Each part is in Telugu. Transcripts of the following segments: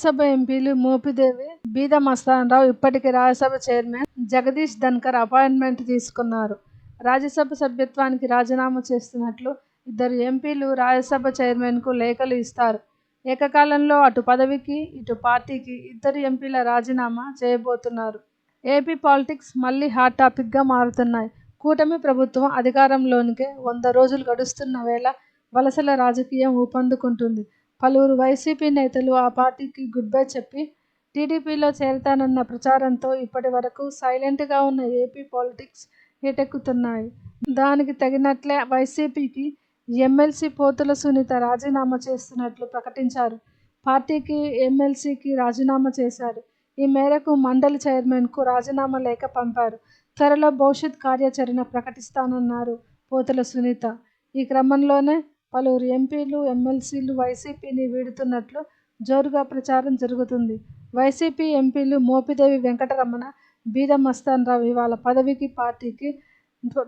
రాజ్యసభ ఎంపీలు మోపిదేవి బీద మస్తానరావు ఇప్పటికే రాజ్యసభ చైర్మన్ జగదీష్ ధన్కర్ అపాయింట్మెంట్ తీసుకున్నారు. రాజ్యసభ సభ్యత్వానికి రాజీనామా చేస్తున్నట్లు ఇద్దరు ఎంపీలు రాజ్యసభ చైర్మన్కు లేఖలు ఇస్తారు. ఏకకాలంలో అటు పదవికి, ఇటు పార్టీకి ఇద్దరు ఎంపీల రాజీనామా చేయబోతున్నారు. ఏపీ పాలిటిక్స్ మళ్ళీ హాట్ టాపిక్గా మారుతున్నాయి. కూటమి ప్రభుత్వం అధికారంలోనికే వంద రోజులు గడుస్తున్న వేళ వలసల రాజకీయం ఊపందుకుంటుంది పలువురు వైసీపీ నేతలు ఆ పార్టీకి గుడ్ బై చెప్పి టీడీపీలో చేరతానన్న ప్రచారంతో ఇప్పటి వరకు సైలెంట్గా ఉన్న ఏపీ పాలిటిక్స్ హీటెక్కుతున్నాయి. దానికి తగినట్లే వైసీపీకి ఎమ్మెల్సీ పోతుల సునీత రాజీనామా చేస్తున్నట్లు ప్రకటించారు. పార్టీకి, ఎమ్మెల్సీకి రాజీనామా చేశారు. ఈ మేరకు మండలి చైర్మన్కు రాజీనామా లేఖ పంపారు. త్వరలో భవిష్యత్ కార్యాచరణ ప్రకటిస్తానన్నారు పోతుల సునీత. ఈ క్రమంలోనే పలువురు ఎంపీలు, ఎమ్మెల్సీలు వైసీపీని వీడుతున్నట్లు జోరుగా ప్రచారం జరుగుతుంది వైసీపీ ఎంపీలు మోపిదేవి వెంకటరమణ, బీదా మస్తానరావు ఇవాళ పదవికి, పార్టీకి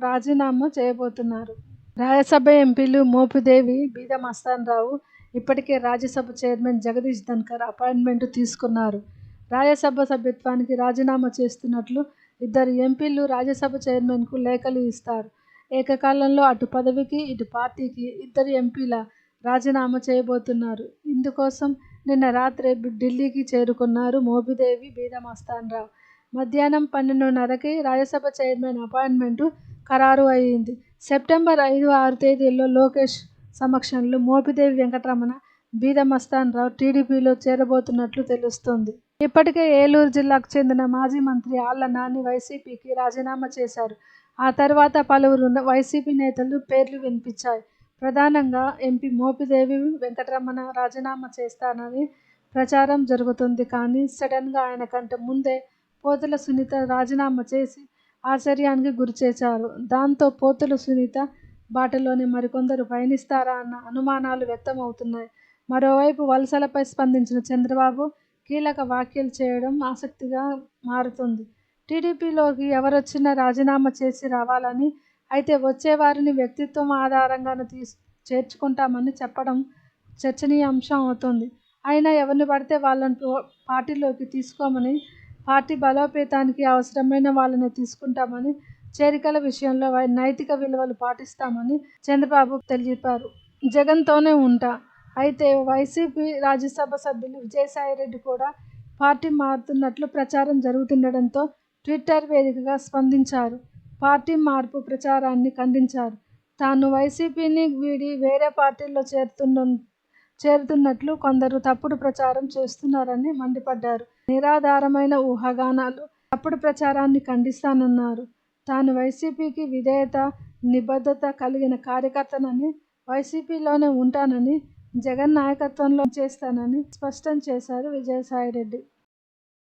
రాజీనామా చేయబోతున్నారు. రాజ్యసభ ఎంపీలు మోపిదేవి, బీదా మస్తానరావు ఇప్పటికే రాజ్యసభ చైర్మన్ జగదీష్ ధన్కర్ అపాయింట్మెంట్ తీసుకున్నారు. రాజ్యసభ సభ్యత్వానికి రాజీనామా చేస్తున్నట్లు ఇద్దరు ఎంపీలు రాజ్యసభ చైర్మన్కు లేఖలు ఇస్తారు. ఏకకాలంలో అటు పదవికి, ఇటు పార్టీకి ఇద్దరు ఎంపీల రాజీనామా చేయబోతున్నారు. ఇందుకోసం నిన్న రాత్రే ఢిల్లీకి చేరుకున్నారు మోపిదేవి, బీదమస్తాన్రావు మధ్యాహ్నం పన్నెండున్నరకి రాజ్యసభ చైర్మన్ అపాయింట్మెంటు ఖరారు అయింది. సెప్టెంబర్ ఐదు, ఆరు తేదీల్లో లోకేష్ సమక్షంలో మోపిదేవి వెంకటరమణ, బీదమస్తాన్ రావు టీడీపీలో చేరబోతున్నట్లు తెలుస్తోంది. ఇప్పటికే ఏలూరు జిల్లాకు చెందిన మాజీ మంత్రి ఆళ్ళ నాని వైసీపీకి రాజీనామా చేశారు. ఆ తర్వాత పలువురు వైసీపీ నేతలు పేర్లు వినిపించాయి. ప్రధానంగా ఎంపీ మోపిదేవి వెంకటరమణ రాజీనామా చేస్తానని ప్రచారం జరుగుతోంది. కానీ సడన్గా ఆయన కంటే ముందే పోతుల సునీత రాజీనామా చేసి ఆశ్చర్యానికి గురిచేశారు. దాంతో పోతుల సునీత బాటలోనే మరికొందరు పయనిస్తారా అన్న అనుమానాలు వ్యక్తమవుతున్నాయి. మరోవైపు వలసలపై స్పందించిన చంద్రబాబు కీలక వ్యాఖ్యలు చేయడం ఆసక్తిగా మారుతుంది. టీడీపీలోకి ఎవరొచ్చినా రాజీనామా చేసి రావాలని, అయితే వచ్చేవారిని వ్యక్తిత్వం ఆధారంగాను ఆధారంగానే చేర్చుకుంటామని చెప్పడం చర్చనీయాంశం అవుతుంది. అయినా ఎవరిని పడితే వాళ్ళని పార్టీలోకి తీసుకోమని, పార్టీ బలోపేతానికి అవసరమైన వాళ్ళని తీసుకుంటామని, చేరికల విషయంలో నైతిక విలువలు పాటిస్తామని చంద్రబాబు తెలిపారు. జగన్తోనే ఉంటా. అయితే వైసీపీ రాజ్యసభ సభ్యులు విజయసాయిరెడ్డి కూడా పార్టీ మారుతున్నట్లు ప్రచారం జరుగుతుండటంతో ట్విట్టర్ వేదికగా స్పందించారు. పార్టీ మార్పు ప్రచారాన్ని ఖండించారు. తాను వైసీపీని వీడి వేరే పార్టీలో చేరుతున్నట్లు కొందరు తప్పుడు ప్రచారం చేస్తున్నారని మండిపడ్డారు. నిరాధారమైన ఊహాగానాలు, తప్పుడు ప్రచారాన్ని ఖండిస్తానన్నారు. తాను వైసీపీకి విధేయత, నిబద్ధత కలిగిన కార్యకర్తనని, వైసీపీలోనే ఉంటానని, జగన్ నాయకత్వంలో చేస్తానని స్పష్టం చేశారు విజయసాయిరెడ్డి.